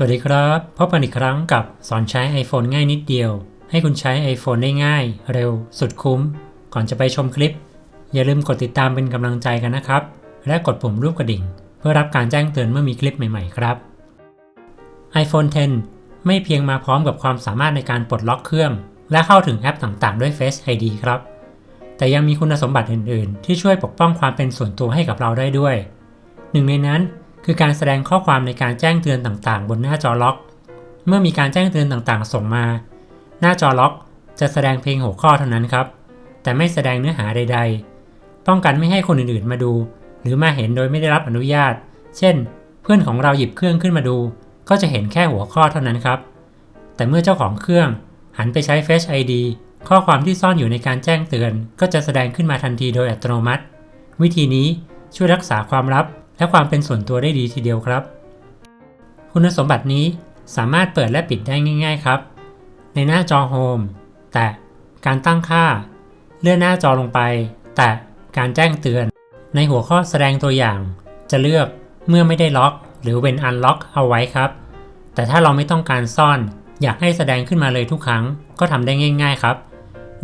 สวัสดีครับพบกันอีกครั้งกับสอนใช้ iPhone ง่ายนิดเดียว ให้คุณใช้ iPhone ได้ง่าย เร็ว สุดคุ้ม ก่อนจะไปชมคลิป อย่าลืมกดติดตามเป็นกำลังใจกันนะครับ และกดปุ่มรูปกระดิ่ง เพื่อรับการแจ้งเตือนเมื่อมีคลิปใหม่ๆครับ iPhone 10 ไม่เพียงมาพร้อมกับความสามารถในการปลดล็อกเครื่อง และเข้าถึงแอปต่างๆ ด้วย Face ID ครับ แต่ยังมีคุณสมบัติอื่นๆ ที่ช่วยปกป้องความเป็นส่วนตัวให้กับเราได้ด้วย หนึ่งในนั้น คือการแสดงข้อความในการแจ้งเตือนต่างๆ บนหน้าจอล็อก เมื่อมีการแจ้งเตือนต่างๆ ส่งมา หน้าจอล็อก จะแสดงเพียงหัวข้อเท่านั้นครับ แต่ไม่แสดงเนื้อหาใด ๆ ป้องกันไม่ให้คนอื่นๆมาดู หรือมาเห็นโดยไม่ได้รับอนุญาต เช่น เพื่อนของเราหยิบเครื่องขึ้นมาดู ก็จะเห็นแค่หัวข้อเท่านั้นครับ แต่เมื่อเจ้าของเครื่องหันไปใช้ Face ID ข้อความที่ซ่อนอยู่ในการแจ้งเตือน ก็จะแสดงขึ้นมาทันทีโดยอัตโนมัติ วิธีนี้ช่วยรักษาความลับ และความเป็นส่วนตัวได้ดีทีเดียวครับ คุณสมบัตินี้สามารถเปิดและปิดได้ง่าย ๆครับ ในหน้าจอโฮมแตะการตั้งค่า เลื่อนหน้าจอลงไป แตะการแจ้งเตือน ในหัวข้อแสดงตัวอย่าง จะเลือกเมื่อไม่ได้ล็อก หรือเว้นอันล็อกเอาไว้ครับ แต่ถ้าเราไม่ต้องการซ่อนอยากให้แสดงขึ้นมาเลยทุกครั้งก็ทำได้ง่าย ๆครับ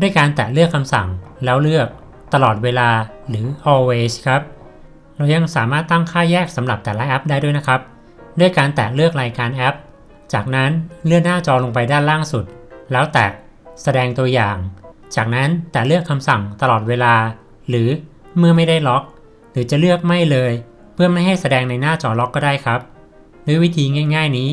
ด้วยการแตะเลือกคำสั่งแล้วเลือกตลอดเวลาหรือ always ครับ เรายังสามารถตั้งค่าแยกสำหรับแต่ละแอปได้ด้วยนะครับ ด้วยการแตะเลือกรายการแอป จากนั้นเลื่อนหน้าจอลงไปด้านล่างสุด แล้วแตะแสดงตัวอย่าง จากนั้นแตะเลือกคำสั่งตลอดเวลา หรือเมื่อไม่ได้ล็อก หรือจะเลือกไม่เลย เพื่อไม่ให้แสดงในหน้าจอล็อกก็ได้ครับ ด้วยวิธีง่าย ๆนี้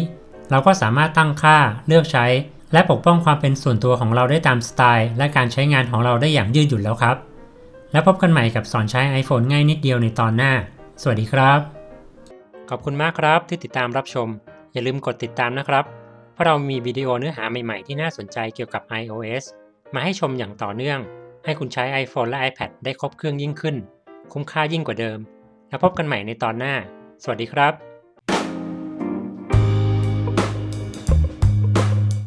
เราก็สามารถตั้งค่าเลือกใช้ และปกป้องความเป็นส่วนตัวของเราได้ตามสไตล์ และการใช้งานของเราได้อย่างยืดหยุ่นแล้วครับ แล้วพบกันใหม่กับสอนใช้ iPhone ง่ายนิดเดียวในตอนหน้า สวัสดีครับ ขอบคุณมากครับที่ติดตามรับชม อย่าลืมกดติดตามนะครับ เพราะเรามีวิดีโอเนื้อหาใหม่ๆที่น่าสนใจเกี่ยวกับ iOS มาให้ชมอย่างต่อเนื่อง ให้คุณใช้ iPhone และ iPad ได้ครบเครื่องยิ่งขึ้น คุ้มค่ายิ่งกว่าเดิม แล้วพบกันใหม่ในตอนหน้า สวัสดีครับ